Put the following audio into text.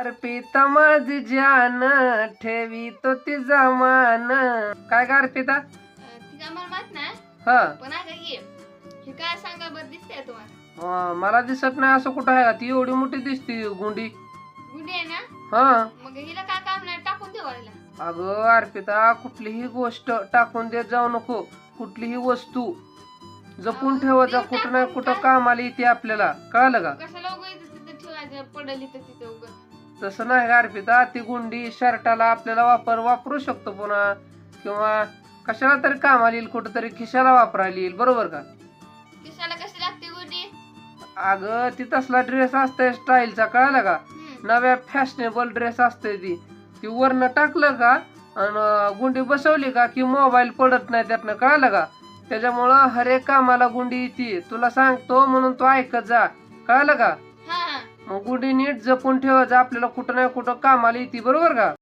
अर्पिता माझी जान ठेवी तो तिचा मान काय का अर्पिता? ती मला माहीत नाही हा. पण आहे का ये हे काय सांगा बरं दिसतंय तुम्हाला? अं, मला दिसत नाही असं कुठं आहे. का ती एवढी मोठी दिसती गुंडी. गुन्हे आहे ना? हा. मग हिला काय काम नाही टाकून अगं अर्पिता कुठलीही गोष्ट टाकून देत जाऊ नको. कुठलीही वस्तू जपून ठेवत जा कुठं नाही कुठं कामाला येते आपल्याला. कळलं का? तिथं ठेवायचं पडली तर तिथं उगं तसं नाही का अर्पिता ती गुंडी शर्टाला आपल्याला वापर वापरू शकतो पुन्हा. किंवा कशाला तरी कामाला येईल कुठं तरी खिशाला वापरायला येईल बरोबर का? कशी लागते अगं ती तसला ड्रेस असतंय स्टाईलचा कळलं का. नव्या फॅशनेबल ड्रेस असते ती. ती वरनं टाकलं का आणि गुंडी बसवली का की मोबाईल पडत नाही त्यातनं कळलं का? त्याच्यामुळं हर एक कामाला गुंडी येते. तुला सांगतो म्हणून तू ऐकत जा. कळलं का? मग गुंडी जपून ठेवायचं आपल्याला कुठं ना कुठं कामाला येते बरोबर का?